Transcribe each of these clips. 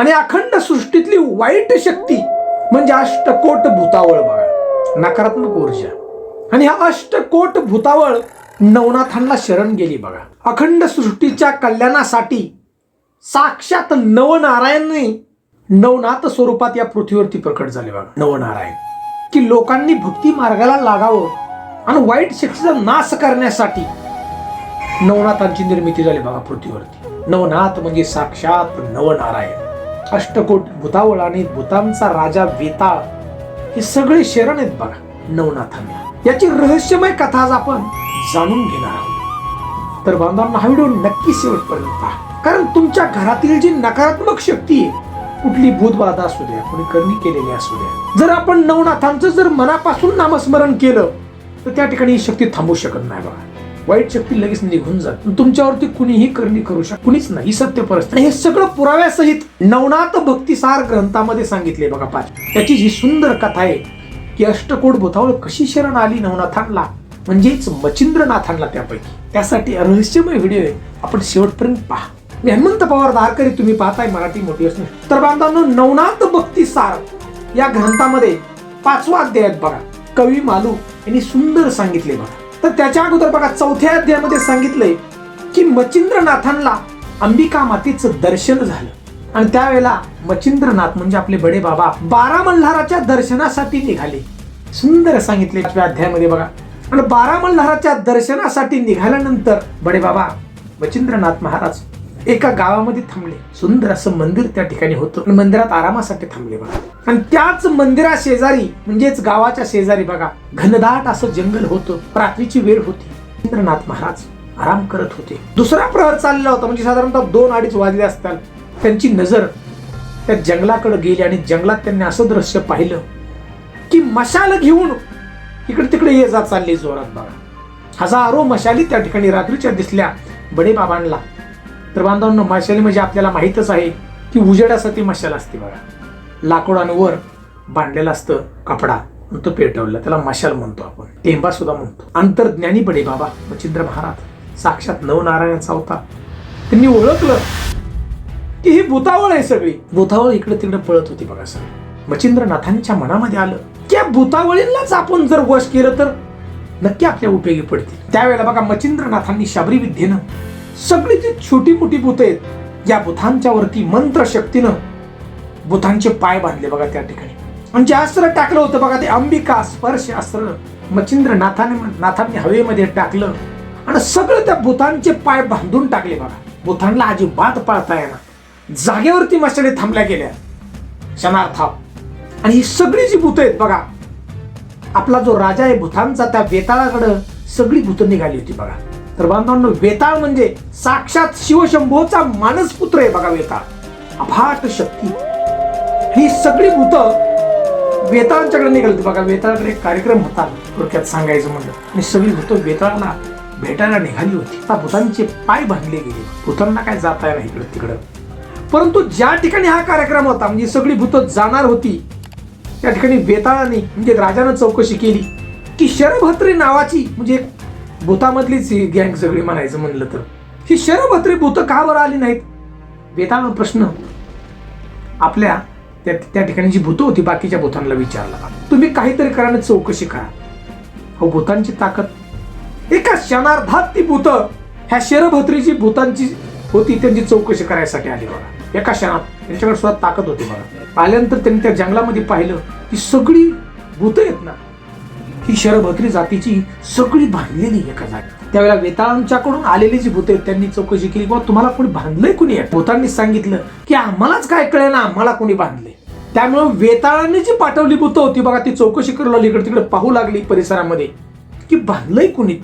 आणि अखंड सृष्टीतली वाईट शक्ती म्हणजे अष्टकोट भूतावळ बघा नकारात्मक ऊर्जा. आणि हा अष्टकोट भूतावळ नवनाथांना शरण गेली बघा अखंड सृष्टीच्या कल्याणासाठी साक्षात नवनारायणने नवनाथ स्वरूपात या पृथ्वीवरती प्रकट झाले बघा नवनारायण. की लोकांनी भक्ती मार्गाला लागावं आणि वाईट शक्तीचा नाश करण्यासाठी नवनाथांची निर्मिती झाली बघा पृथ्वीवरती. नवनाथ म्हणजे साक्षात नवनारायण. अष्टकोट भूतावळ आणि भूतांचा राजा वेताळ हे सगळे शरण आहेत बघा नवनाथांना. याची रहस्यमय कथा आज आपण जाणून घेणार आहोत. तर बांधवांना हा व्हिडिओ नक्की शेवटपर्यंत पहा. कारण तुमच्या घरातील जी नकारात्मक शक्ती आहे कुठली भूतबाधा असू द्या कुणी करणी केलेली असू द्या जर आपण नवनाथांचं जर मनापासून नामस्मरण केलं तर त्या ठिकाणी ही शक्ती थांबू शकत नाही बघा. वाईट शक्ती लगेच निघून जात. तुमच्यावरती कुणीही करणी करू शकत कुणीच नाही. सत्य परिस्थिती. हे सगळं पुराव्यासहित नवनाथ भक्तिसार ग्रंथामध्ये सांगितले बघा पाच. त्याची जी सुंदर कथा आहे की अष्टकोट भूतावळ कशी शरण आली नवनाथांना? म्हणजेच मचिंद्रनाथांना त्यापैकी. त्यासाठी रहस्यमय व्हिडिओ आहे. आपण शेवटपर्यंत पहा. मी हनुमंत पवार दारकरी तुम्ही पाहताय मराठी मोटिवेशन तर बांधवांनो नवनाथ भक्तिसार या ग्रंथामध्ये पाचवा अध्याय बघा. कवी मालू यांनी सुंदर सांगितले बघा. तर त्याच्या अगोदर बघा चौथ्या अध्यायामध्ये सांगितलंय की मचिंद्रनाथांना अंबिका मातेचं दर्शन झालं. आणि त्यावेळेला मचिंद्रनाथ म्हणजे आपले बडे बाबा बारा मल्हाराच्या दर्शनासाठी निघाले. सुंदर सांगितले अध्यायामध्ये बघा. आणि बारा मल्हाराच्या दर्शनासाठी निघाल्यानंतर बडे बाबा मचिंद्रनाथ महाराज एका गावामध्ये थांबले. सुंदर असं मंदिर त्या ठिकाणी होतं. आणि मंदिरात आरामासाठी थांबले बघा. आणि त्याच मंदिरा शेजारी म्हणजेच गावाच्या शेजारी बघा घनदाट असं जंगल होतं. रात्रीची वेळ होती. मचिंद्रनाथ महाराज आराम करत होते. दुसरा प्रहर चाललेला होता. म्हणजे साधारणतः दोन अडीच वाजले असतात. त्यांची नजर त्या जंगलाकडे गेली आणि जंगलात त्यांनी असं दृश्य पाहिलं की मशाल घेऊन इकडे तिकडे ये जा चालली जोरात बघा. हजारो मशाली त्या ठिकाणी रात्रीच्या दिसल्या बडे बाबांना. तर बांधवांनो मशाली म्हणजे आपल्याला माहीतच आहे की उजेडासाठी मशाल असते बघा. लाकूडांवर बांधलेलं असतं कपडा तो पेटवला. त्याला मशाल म्हणतो आपण. टेंबा सुद्धा म्हणतो. अंतर्ज्ञानी पडे बाबा मच्छिंद्र महाराज. साक्षात नवनारायणाचा होता. त्यांनी ओळखलं की ही भूतावळ आहे सगळी. भूतावळ इकडे तिकडे पळत होती बघा सर. मच्छिंद्रनाथांच्या मनामध्ये आलं की भूतावळींनाच आपण जर वश केलं तर नक्की आपल्या उपयोगी पडतील. त्यावेळेला बघा मच्छिंद्रनाथांनी शाबरी विद्येनं सगळी जी छोटी मोठी भूत आहेत या बुथांच्या वरती मंत्र शक्तीनं पाय बांधले बघा त्या ठिकाणी. आणि जे अस्त्र टाकलं होतं बघा ते अंबिका स्पर्श अस्त्र मच्छिंद्र नाथाने नाथांनी हवेमध्ये टाकलं आणि सगळं त्या बुथांचे पाय बांधून टाकले बघा. बुथांना अजिबात पाळता येणार जागेवरती मशाने थांबल्या गेल्या. क्षणार्थाप आणि ही सगळी जी भूत आहेत बघा आपला जो राजा आहे भूतांचा त्या वेताळाकडं सगळी भूत निघाली होती बघा. तर बांधवांनो वेताळ म्हणजे साक्षात शिवशंभोचा मानसपुत्र आहे बघा वेताळ. अफाट शक्ती. ही सगळी भूत वेताळांच्याकडे निघाली होती. बघा वेताळाकडे एक कार्यक्रम होता थोडक्यात सांगायचं म्हणलं. आणि सगळी भूत वेताळाला भेटायला निघाली होती. आता भूतांचे पाय बांधले गेले. भूतांना काय जाता येणार इकडं तिकडं? परंतु ज्या ठिकाणी हा कार्यक्रम होता म्हणजे सगळी भूत जाणार होती त्या ठिकाणी वेताळाने म्हणजे राजानं चौकशी केली की शरभत्री नावाची म्हणजे एक भूतामधलीच ही गँग सगळी म्हणायचं म्हणलं तर. ही शरभत्री भूत का बरं आली नाहीत? वेताळ प्रश्न. आपल्या त्या त्या ठिकाणी जी भूत होती बाकीच्या भूतांना विचारला. तुम्ही काहीतरी करा चौकशी करा. हो भूतांची ताकद. एका क्षणार्धात ती भूत ह्या शरभत्रीची भूतांची होती त्यांची चौकशी करायसाठी आली बघा. एका क्षणात. त्यांच्याकडे सुद्धा ताकद होती बघा. आल्यानंतर त्यांनी त्या जंगलामध्ये पाहिलं की सगळी भूत आहेत ना. ही शरभत्री जातीची सगळी बांधलेली एका जागी. त्यावेळेला वेताळांच्याकडून आलेली जी भूत आहेत त्यांनी चौकशी केली किंवा तुम्हाला कोणी बांधलंय कोणी? आहे भूतांनी सांगितलं की आम्हालाच काय कळे ना आम्हाला कोणी बांधले त्यामुळे वेताळांनी जी पाठवली भूत होती बघा ती चौकशी करू लागली इकडे तिकडे पाहू लागली परिसरामध्ये की बांधलंय कोणी?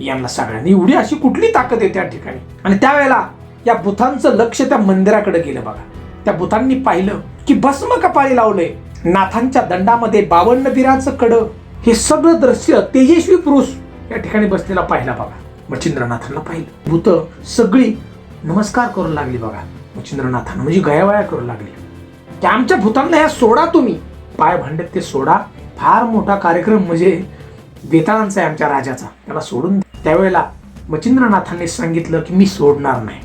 यांना सगळ्यांनी एवढी अशी कुठली ताकद आहे त्या ठिकाणी? आणि त्यावेळेला या भूतांचं लक्ष त्या मंदिराकडे गेलं बघा. त्या भूतांनी पाहिलं की भस्म कपाळी लावलंय. नाथांच्या दंडामध्ये बावन्न बिराचं कडं हे सगळं दृश्य तेजस्वी पुरुष या ठिकाणी बसलेला पाहिला बघा. मच्छिंद्रनाथांना पाहिलं. भूत सगळी नमस्कार करू लागली बघा. मच्छिंद्रनाथांना म्हणजे गयावया करू लागली. की आमच्या भूतांना ह्या सोडा तुम्ही. पाय भांड्यात ते सोडा. फार मोठा कार्यक्रम म्हणजे बेताळांचा आहे आमच्या राजाचा. त्याला सोडून त्यावेळेला मच्छिंद्रनाथांनी सांगितलं की मी सोडणार नाही.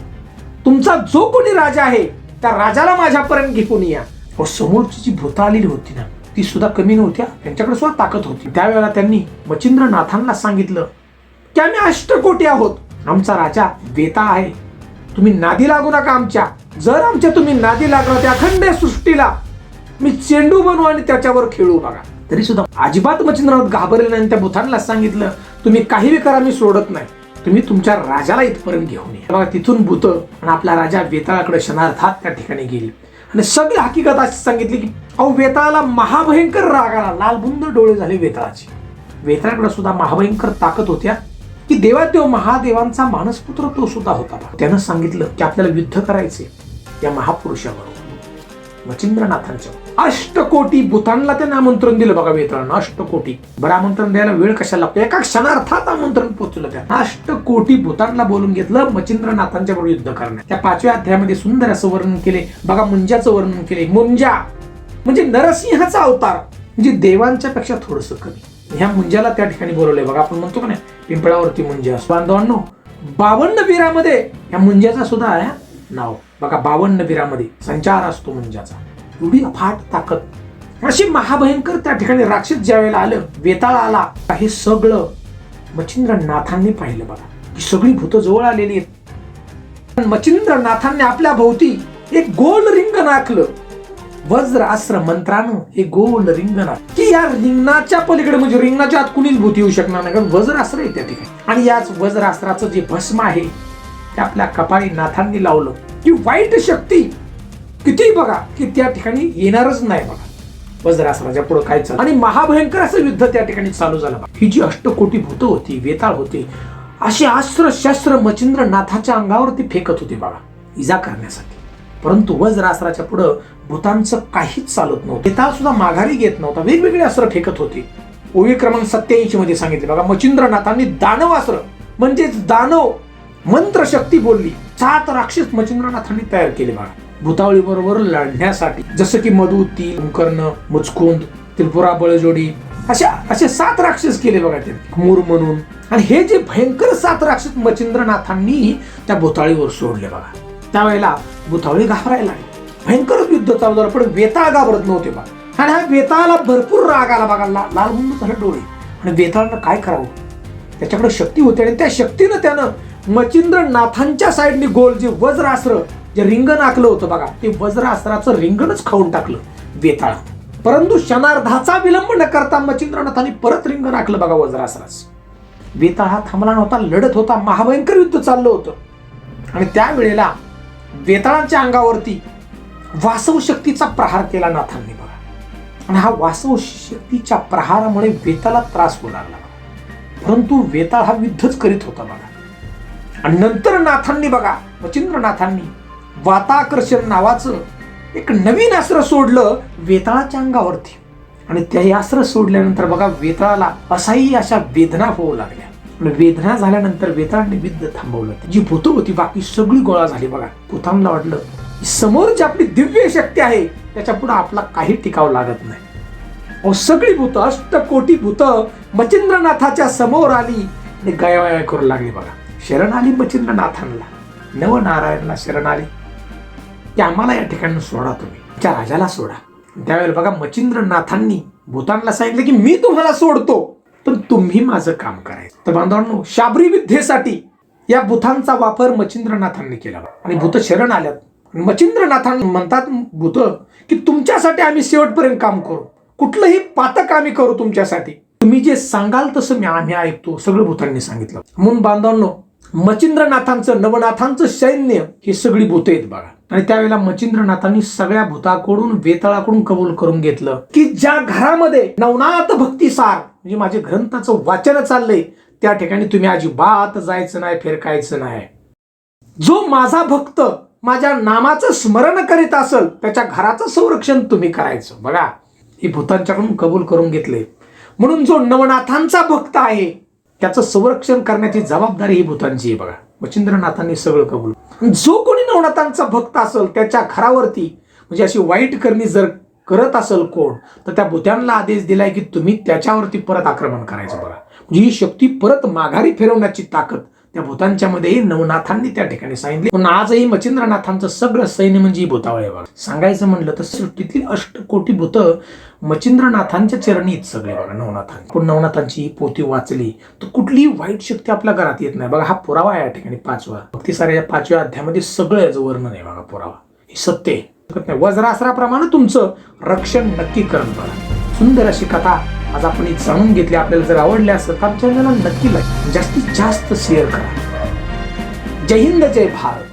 तुमचा जो कोणी राजा आहे त्या राजाला माझ्यापर्यंत घेऊन या. व समोरची जी भूतं आलेली होती ना ती सुद्धा कमी नव्हत्या. त्यांच्याकडे सुद्धा ताकद होती. त्यावेळेला त्यांनी मच्छिंद्रनाथांना सांगितलं की आम्ही अष्टकोटी आहोत. आमचा राजा वेता आहे. तुम्ही नादी लागू नका आमच्या. जर आमच्या तुम्ही नादी लागला त्या अखंड सृष्टीला मी चेंडू बनवू आणि त्याच्यावर खेळू बघा. तरी सुद्धा अजिबात मच्छिंद्रनाथ घाबरले नाही आणि त्या बुथांना सांगितलं तुम्ही काही करा मी सोडत नाही. तुम्ही तुमच्या राजाला इथपर्यंत घेऊन या. बघा तिथून भूत आणि आपला राजा वेताळाकडे क्षणार्थात त्या ठिकाणी गेली. आणि सगळी हकीकत अशी सांगितली की अहो वेताळाला महाभयंकर राग आला. लालबुंद डोळे झाले वेताळाचे. वेताळाकडे सुद्धा महाभयंकर ताकद होत्या. की देवादेव महादेवांचा मानसपुत्र तो सुद्धा होता त्यानं सांगितलं की आपल्याला युद्ध करायचे या महापुरुषाबरोबर. मचिंद्रनाथांच्या अष्टकोटी भूतांना त्यांना आमंत्रण दिलं बघा वेताळानं अष्टकोटी. बरं आमंत्रण द्यायला वेळ कशाला लागतो? एका क्षणार्थात आमंत्रण होत्या. त्या अष्टकोटी भूतांना बोलून घेतलं मच्छिंद्रनाथांच्या बरोबर युद्ध करण्यात. त्या पाचव्या अध्यायामध्ये सुंदर असं वर्णन केले. बघा मुंजाचं वर्णन केले. मुंजा म्हणजे नरसिंहाचा अवतार म्हणजे देवांच्या पेक्षा थोडस कमी. ह्या मुंजाला त्या ठिकाणी बोलवलंय. बघा आपण म्हणतो का नाही पिंपळावरती मुंजा बांधवांनो बावन्न वीरामध्ये ह्या मुंजाचा सुद्धा आहे नाव. बघा बावन्न वीरामध्ये संचार असतो मुंजाचा एवढी अफाट ताकद. अशी महाभयंकर त्या ठिकाणी राक्षस ज्या वेळेला आलं वेताळ आला हे सगळं मच्छिंद्रनाथांनी पाहिलं बघा. ही सगळी भूत जवळ आलेली आहेत. मच्छिंद्रनाथांनी आपल्या भोवती एक गोल रिंग नाकलं वज्र अस्त्र मंत्रानं हे गोल रिंगणात की या रिंगणाच्या पलीकडे म्हणजे रिंगणाच्या आत कुणीच भूत येऊ शकणार नाही. कारण वज्रास्त्र आहे त्या ठिकाणी. आणि याच वज्रास्त्राचं जे भस्म आहे ते आपल्या कपाळी नाथांनी लावलं. की वाईट शक्ती किती बघा की त्या ठिकाणी येणारच नाही बघा. वज्रास्त्राच्या पुढे काय चाललं? आणि महाभयंकर असं युद्ध त्या ठिकाणी चालू झालं. ही जी अष्टकोटी भूत होती वेताळ होती अशी अस्त्र शस्त्र मचिंद्र नाथाच्या अंगावरती फेकत होते बाळा इजा करण्यासाठी. परंतु वज्रास्त्राच्या पुढं भूतांचं काहीच चालत नव्हतं. वेताळ सुद्धा माघारी घेत नव्हता. वेगवेगळे अस्त्र फेकत होते. ओवी क्रमांक सत्याऐंशी मध्ये सांगितले बघा मचिंद्रनाथांनी दानव अस्त्र म्हणजेच दानव मंत्र शक्ती बोलली. सात राक्षस मचिंद्रनाथांनी तयार केले बघा भूतावळी बरोबर लढण्यासाठी जसं की मधु ती कुंकर्ण मुचकुंद त्रिपुरा बळजोडी अशा असे सात राक्षस केले बघा ते मूर म्हणून. आणि हे जे भयंकर सात राक्षस मचिंद्रनाथांनी त्या भूताळीवर सोडले बघा. त्यावेळेला भूतावळी घाबरायला भयंकर युद्ध चालू झालं पण वेताळ घाबरत नव्हते बघा. आणि ह्या वेताळाला भरपूर राग आला बघा ला लाल म्हणून झालं डोळे. आणि वेताळानं काय करावं? त्याच्याकडे शक्ती होती आणि त्या शक्तीनं त्यानं मचिंद्रनाथांच्या साईडने गोल जे वज्रास्त्र जे रिंगण आखलं होतं बघा ते वज्रास्त्राचं रिंगणच खाऊन टाकलं वेताळा परंतु क्षणार्धाचा विलंब न करता मचिंद्रनाथांनी परत रिंगण आखलं बघा वज्रासरास वेताळ हा थांबला नव्हता लढत होता महाभयंकर युद्ध चाललं होतं. आणि त्यावेळेला वेताळांच्या अंगावरती वासव शक्तीचा प्रहार केला नाथांनी बघा. आणि हा वासव शक्तीच्या प्रहारामुळे वेताला त्रास होऊ लागला परंतु वेताळ हा युद्धच करीत होता बघा. आणि नंतर नाथांनी बघा मचिंद्रनाथांनी वाताकर्षण नावाचं एक नवीन अस्त्र सोडलं वेताळाच्या अंगावरती. आणि ते अस्त्र सोडल्यानंतर बघा वेताळाला असाही अशा वेदना होऊ लागल्या. वेदना झाल्यानंतर वेताळाने विद्ध थांबवलं. जी भूत होती बाकी सगळी गोळा झाली बघा. भूतांना वाटलं समोर जी आपली दिव्य शक्ती आहे त्याच्या पुढे आपला काही टिकाव लागत नाही. अहो सगळी भूत अष्टकोटी भूत मचिंद्रनाथाच्या समोर आली आणि गयावया करू लागली बघा. शरण आली मचिंद्रनाथांना नवनारायणला शरण आली. की आम्हाला या ठिकाणी सोडा तुम्ही. त्या राजाला सोडा. त्यावेळेला बघा मचिंद्रनाथांनी भूतानला सांगितलं की मी तुम्हाला सोडतो. पण तुम्ही माझं काम करायचं. तर बांधवांनो शाबरी विद्येसाठी या भूतांचा वापर मचिंद्रनाथांनी केला आणि भूत शरण आल्यात. मचिंद्रनाथां म्हणतात भूत की तुमच्यासाठी आम्ही शेवटपर्यंत काम करू. कुठलंही पातक आम्ही करू तुमच्यासाठी. तुम्ही जे सांगाल तसं मी आम्ही ऐकतो. सगळं भूतांनी सांगितलं. म्हणून बांधवांनो मचिंद्रनाथांचं नवनाथांचं सैन्य ही सगळी भूत आहेत बघा. आणि त्यावेळेला मचिंद्रनाथांनी सगळ्या भूताकडून वेताळाकडून कबूल करून घेतलं की ज्या घरामध्ये नवनाथ भक्तिसार म्हणजे माझे ग्रंथाचं वाचन चाललंय त्या ठिकाणी तुम्ही अजिबात जायचं नाही फिरकायचं नाही. जो माझा भक्त माझ्या नामाचं स्मरण करीत असेल त्याच्या घराचं संरक्षण तुम्ही करायचं. बघा ही भूतांच्याकडून कबूल करून घेतले. म्हणून जो नवनाथांचा भक्त आहे त्याचं संरक्षण करण्याची जबाबदारी ही भूतांची आहे बघा. वचिंद्रनाथांनी सगळं कबूल जो कोणी नवनाथांचा भक्त असेल त्याच्या घरावरती म्हणजे अशी वाईट करणी जर करत असेल कोण तर त्या भूत्यांना आदेश दिलाय की तुम्ही त्याच्यावरती परत आक्रमण करायचं बघा. म्हणजे ही शक्ती परत माघारी फिरवण्याची ताकद त्या भूतांच्या मध्येही नवनाथांनी त्या ठिकाणी सांगितले. पण आजही मच्छिंद्रनाथांचं सगळं सैन्य म्हणजे भूतावळे आहे बघा. सांगायचं म्हणलं तर सृष्टीतील अष्टकोटी भूत मच्छिंद्रनाथांच्या चरणीत सगळे बघा नवनाथांची. पण नवनाथांची ही पोती वाचली तर कुठलीही वाईट शक्ती आपल्या घरात येत नाही. बघा हा पुरावा आहे या ठिकाणी पाचवा. भक्ती साऱ्या या पाचव्या अध्यायामध्ये सगळं याचं वर्णन आहे बघा पुरावा. हे सत्य वज्रासराप्रमाणे तुमचं रक्षण नक्की करण बघा. सुंदर अशी कथा आज आपण जाणून घेतले आपल्याला जर आवडले असेल तर आमच्या नक्की लाईक जास्तीत जास्त शेअर करा. जय हिंद जय भारत.